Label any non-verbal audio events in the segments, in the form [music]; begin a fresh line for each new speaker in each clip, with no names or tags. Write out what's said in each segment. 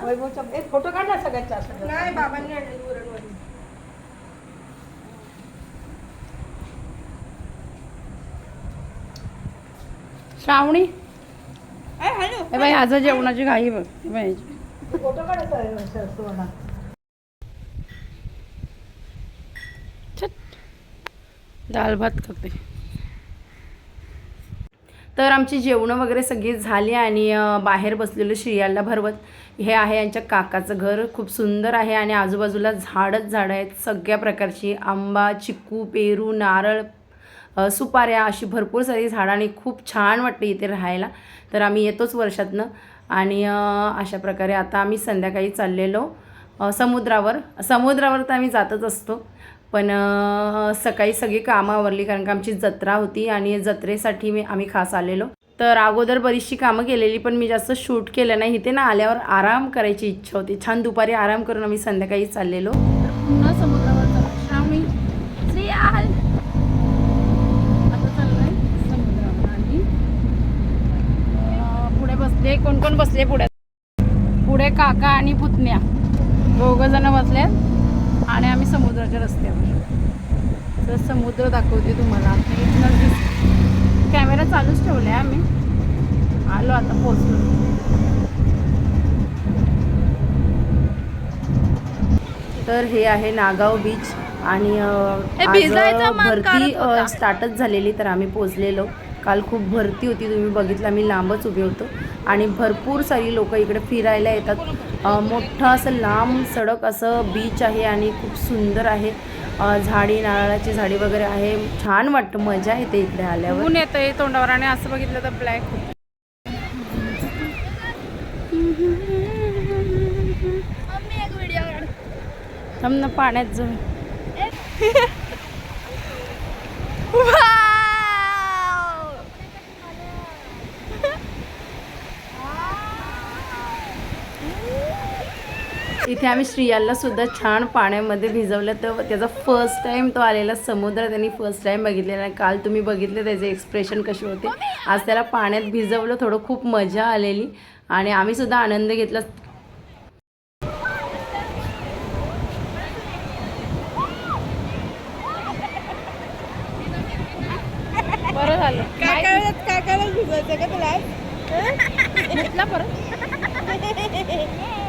एक फोटो काढ ना सगळ्यात जास्त
नाही बाबांनी आणली उरणवरून
श्रावणी? बाई आज जेवणाची घाई बघ. बाई.
फोटो
दाल भात खाते तर आमची जेवणं वगैरे सगळी झाली आणि बाहेर बसलेलं श्रियाला भरवत. हे आहे यांच्या काकाचं घर. खूप सुंदर आहे आणि आजूबाजूला झाडच झाडं आहेत. सगळ्या प्रकारची आंबा चिक्कू पेरू नारळ सुपाऱ्या अशी भरपूर सारी झाडं आणि खूप छान वाटते इथे राहायला. तर आम्ही येतोच वर्षातनं आणि अशा प्रकारे आता आम्ही संध्याकाळी चाललेलो समुद्रावर. समुद्रावर तर आम्ही जातच असतो. पण सकाळी सगळी कामं आवरली कारण का आमची जत्रा होती आणि जत्रेसाठी मी आम्ही खास आलेलो. तर अगोदर बरीचशी कामं केलेली पण मी जास्त शूट केलं नाही. इथे ना आल्यावर आराम करायची इच्छा होती. छान दुपारी आराम करून आम्ही संध्याकाळी चाललेलो. तर पुन्हा समुद्रावर पुढे बसले कोण कोण बसले पुढे? पुढे काका आणि पुतण्या. दोघं जण बसले आणि आम्ही समुद्राच्या रस्त्यावर. तर समुद्र दाखवते तुम्हाला. इथनं कॅमेरा चालूच ठेवला आहे आम्ही. आलो आता पोचलो तर हे आहे नागाव बीच आणि भरती स्टार्टच झालेली तर आम्ही पोचलेलो काल खूप भरती होती तुम्ही बघितलं आम्ही लांबच उभे होतो. आणि भरपूर सारी लोक इकडे फिरायला येतात. मोठं असं लांब सडक असं बीच आहे आणि खूप सुंदर आहे. झाडी नारळाची झाडी वगैरे आहे. छान वाटतं मजा येते इकडे आल्यावर. ऊन येतंय तोंडावर आणि असं बघितलं तर ब्लॅक होतं
मम्मी एक व्हिडिओ काढ.
थांब ना पाण्यात जाऊन. [laughs] इथे आम्ही श्रियाला सुद्धा छान पाण्यामध्ये भिजवलं. तर त्याचा फर्स्ट टाइम तो आलेला समुद्र त्यांनी फर्स्ट टाइम बघितलेला आहे. काल तुम्ही बघितले त्याचे एक्सप्रेशन कसे होते. आज त्याला पाण्यात भिजवलं थोडं खूप मजा आलेली. आणि आम्ही सुद्धा आनंद घेतला. बरं झालं.
काय काय काय काय भिजवायचं का तुला
घेतला परत. [laughs]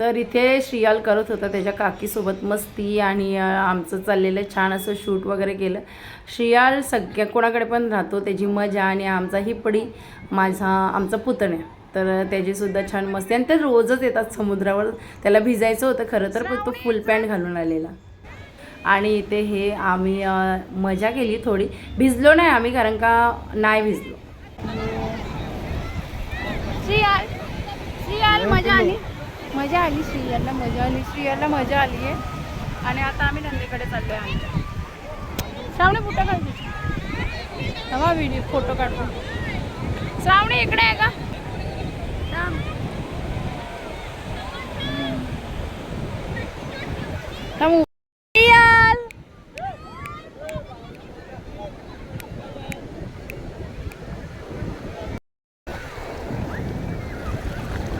तर इथे श्रियाल करत होता त्याच्या काकीसोबत मस्ती आणि आमचं चाललेलं छान असं शूट वगैरे केलं. श्रियाल सगळ्या कोणाकडे पण राहतो त्याची मजा आणि आमचा हिपडी माझा आमचा पुतण्या. तर त्याचीसुद्धा छान मस्ती आणि ते रोजच येतात समुद्रावर. त्याला भिजायचं होतं खरं तर पण तो फुल पॅन्ट घालून आलेला. आणि इथे हे आम्ही मजा केली थोडी. भिजलो नाही आम्ही कारण का नाही भिजलो. श्रियाल श्रियाल मजा आली. मजा आली श्रियाला मजा आली. श्रियाला मजा आली आहे. आणि आता आम्ही नंदीकडे चाललो आहे श्रावणी कुठं काढतो हवा व्हिडिओ फोटो काढतो. श्रावणी इकडे आहे का थांब. थांब. श्रियाल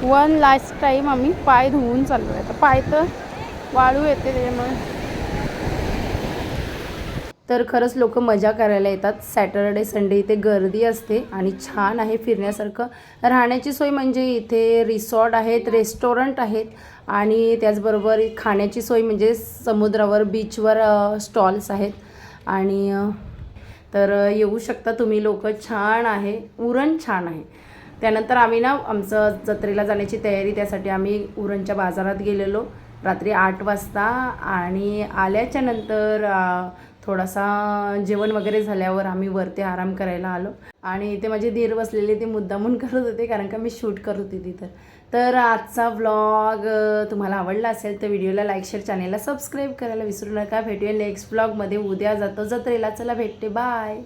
वन लास्ट टाईम आम्ही पाय धुवून चाललो आहे तर पाय तर वाळू येते त्याच्यामुळे तर खरंच लोक मजा करायला येतात. सॅटरडे संडे इथे गर्दी असते आणि छान आहे फिरण्यासारखं. राहण्याची सोय म्हणजे इथे रिसॉर्ट आहेत रेस्टॉरंट आहेत आणि त्याचबरोबर खाण्याची सोय म्हणजे समुद्रावर बीचवर स्टॉल्स आहेत. आणि तर येऊ शकता तुम्ही लोक. छान आहे. उरण छान आहे. त्यानंतर आम्ही ना आमचं जत्रेला जाण्याची तयारी त्यासाठी आम्ही उरणच्या बाजारात गेलेलो. रात्री आठ वाजता आणि आल्याच्यानंतर थोडासा जेवण वगैरे झाल्यावर आम्ही वरती आराम करायला आलो. आणि इथे माझे धीर बसलेले ते मुद्दामून [laughs] करत होते कारण का मी शूट करत होती तिथं. तर आजचा व्लॉग तुम्हाला आवडला असेल तर व्हिडिओला लाईक शेअर चॅनेलला सबस्क्राईब करायला विसरू नका. भेटूया नेक्स्ट व्लॉगमध्ये उद्या जातो जत्रेला. चला भेटते. बाय